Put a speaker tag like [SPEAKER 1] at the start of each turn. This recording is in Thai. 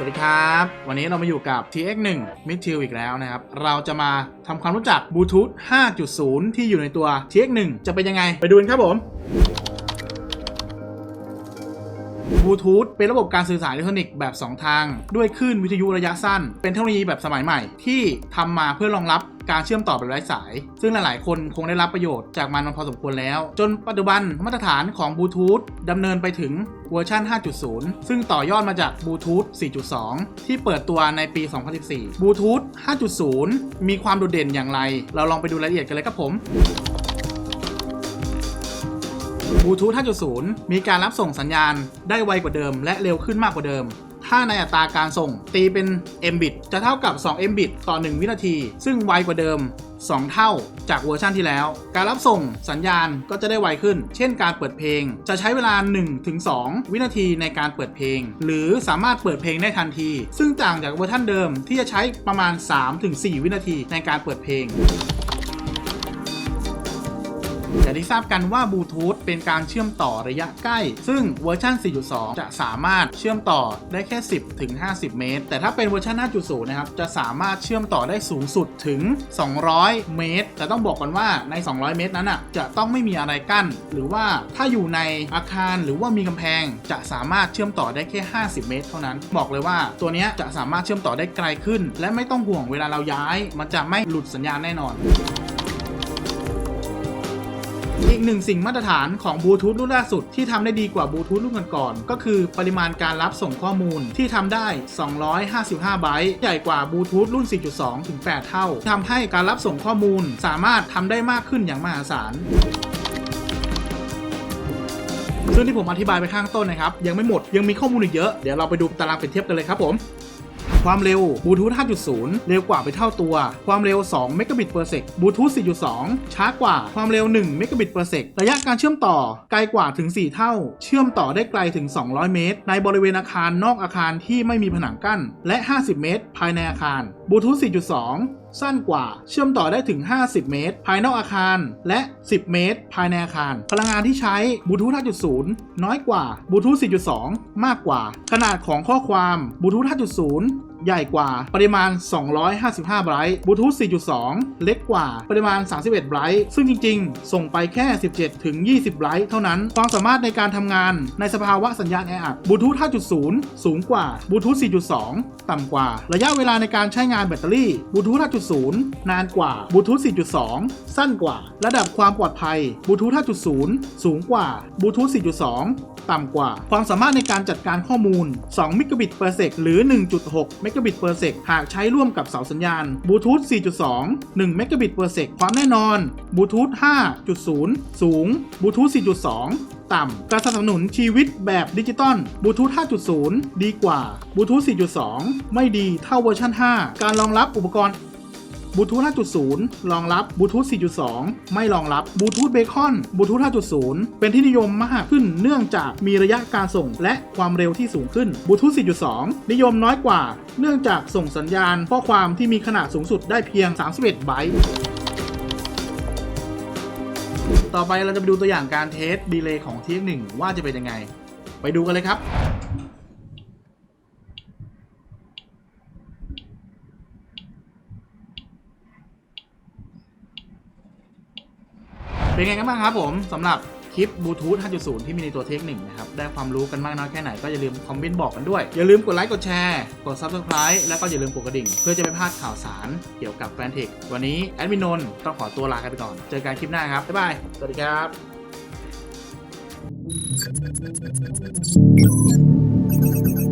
[SPEAKER 1] วัสดีครับ วันนี้เรามาอยู่กับ TX1 m i d t i l อีกแล้วนะครับ เราจะมาทำความรู้จักบลูทูธ 5.0 ที่อยู่ในตัว TX1 จะเป็นยังไง ไปดูกันครับผมบลูทูธเป็นระบบการสื่อสารอิเล็กทรอนิกส์แบบ 2 ทาง ด้วยคลื่นวิทยุระยะสั้น เป็นเทคโนโลยีแบบสมัยใหม่ ที่ทำมาเพื่อรองรับ การเชื่อมต่อแบบไร้สาย ซึ่งหลายๆ คนคงได้รับประโยชน์จากมันมาพอสมควรแล้ว จนปัจจุบันมาตรฐานของบลูทูธดำเนินไปถึงเวอร์ชัน5.0 ซึ่งต่อยอดมาจากบลูทูธ4.2 ที่เปิดตัวในปี 2014บลูทูธ5.0 มีความโดดเด่นอย่างไร เราลองไปดูรายละเอียดกันเลยครับผมบลูทูธ5.0 มีการรับส่งสัญญาณได้ไวกว่าเดิม และเร็วขึ้นมากกว่าเดิม ถ้าในอัตราการส่งตีเป็น Mbit จะเท่ากับ 2 Mbit ต่อ 1 วินาที ซึ่งไวกว่าเดิม 2 เท่าจากเวอร์ชันที่แล้ว การรับส่งสัญญาณก็จะได้ไวขึ้น เช่นการเปิดเพลง จะใช้เวลา 1-2 วินาทีในการเปิดเพลง หรือสามารถเปิดเพลงได้ทันที ซึ่งต่างจากเวอร์ชันเดิมที่จะใช้ประมาณ 3-4 วินาทีในการเปิดเพลง อย่างที่ทราบกันว่าบลูทูธเป็นการเชื่อมต่อระยะใกล้ ซึ่งเวอร์ชัน4.2 จะสามารถเชื่อมต่อได้แค่ 10ถึง50 เมตร แต่ถ้าเป็นเวอร์ชัน5.0 นะครับ จะสามารถเชื่อมต่อได้สูงสุดถึง 200 เมตร แต่ต้องบอกก่อนว่าใน 200 เมตรนั้นอะจะต้องไม่มีอะไรกั้น หรือว่าถ้าอยู่ในอาคารหรือว่ามีกำแพงจะสามารถเชื่อมต่อได้แค่ 50 เมตร เท่านั้น บอกเลยว่าตัวนี้จะสามารถเชื่อมต่อได้ไกลขึ้น และไม่ต้องห่วงเวลาเราย้าย มันจะไม่หลุดสัญญาณแน่นอน อีกหนึ่งสิ่งมาตรฐานของบลูทูธรุ่นล่าสุดที่ทำได้ดีกว่าบลูทูธรุ่นก่อนๆก็คือปริมาณการรับส่งข้อมูลที่ทำได้ 255 ไบต์ใหญ่กว่าบลูทูธรุ่น 4.2 ถึง 8 เท่าทำให้การรับส่งข้อมูลสามารถทำได้มากขึ้นอย่างมหาศาลซึ่งที่ผมอธิบายไปข้างต้นนะครับ ยังไม่หมดยังมีข้อมูลอีกเยอะ เดี๋ยวเราไปดูตารางเปรียบเทียบกันเลยครับผม ความเร็วบลูทูธ5.0 เร็วกว่าไปเท่าตัว ความเร็ว2เมกะบิต per sec บลูทูธ4.2 ช้ากว่าความเร็ว1เมกะบิต per sec ระยะการเชื่อมต่อไกลกว่าถึง 4 เท่า เชื่อมต่อได้ไกลถึง 200 เมตร ในบริเวณอาคารนอกอาคารที่ไม่มีผนังกั้น และ 50 เมตร ภายในอาคารบลูทูธ4.2สั้นกว่าเชื่อมต่อได้ถึง 50 เมตร ภายนอกอาคารและ 10 เมตร ภายในอาคาร พลังงานที่ใช้บลูทูธ5.0 น้อยกว่าบลูทูธ4.2 มากกว่า ขนาดของข้อความบลูทูธ5.0 ใหญ่กว่า ปริมาณ 255 ไบรท์บลูทูธ 4.2 เล็กกว่า ปริมาณ 31 ไบรท์ซึ่งจริง ๆ ส่งไปแค่ 17 ถึง 20 ไบรท์เท่านั้น ความสามารถในการทำงานในสภาวะสัญญาณแออัดบลูทูธ 5.0 สูงกว่าบลูทูธ 4.2 ต่ำกว่า ระยะเวลาในการใช้งานแบตเตอรี่บลูทูธ 5.0 นานกว่าบลูทูธ 4.2 สั้นกว่า ระดับความปลอดภัยบลูทูธ 5.0 สูงกว่าบลูทูธ 4.2 ต่ำกว่า ความสามารถในการจัดการข้อมูล 2 มิกะบิต per sec หรือ 1.6 เมกะบิตเพอร์เซกหากใช้ร่วมกับเสาสัญญาณบลูทูธ 4.2 1 เมกะบิตเพอร์เซกความแน่นอนบลูทูธ 5.0 สูงบลูทูธ 4.2ต่ำการสนับสนุนชีวิตแบบดิจิตอลบลูทูธ 5.0 ดีกว่าบลูทูธ 4.2 ไม่ดีเท่าเวอร์ชัน5 การรองรับอุปกรณ์ บลูทูธ 5.0 รองรับบลูทูธ 4.2 ไม่รองรับบลูทูธเบคอนบลูทูธ 5.0 เป็นที่นิยมมากขึ้นเนื่องจากมีระยะการส่งและความเร็วที่สูงขึ้นบลูทูธ 4.2 นิยมน้อยกว่า เนื่องจากส่งสัญญาณข้อความที่มีขนาดสูงสุดได้เพียง 31 ไบต์ต่อไปเราจะไปดูตัวอย่างการเทสดีเลย์ของ TX1 ว่าจะเป็นยังไง ไปดูกันเลยครับ เป็นไงกันบ้างครับผมสำหรับคลิปบลูทูธ 5.0 ที่มีในตัวเทคหนึ่งนะครับ ได้ความรู้กันมากน้อยแค่ไหนก็อย่าลืมคอมเมนต์บอกกันด้วย อย่าลืมกดไลค์กดแชร์ กด Subscribe แล้วก็อย่าลืมกดกระดิ่ง เพื่อจะไม่พลาดข่าวสารเกี่ยวกับแฟนเทควันนี้แอดมินนนท์ต้องขอตัวลากันไปก่อน เจอกันคลิปหน้าครับ บ๊ายบาย สวัสดีครับ
[SPEAKER 2] Thank you.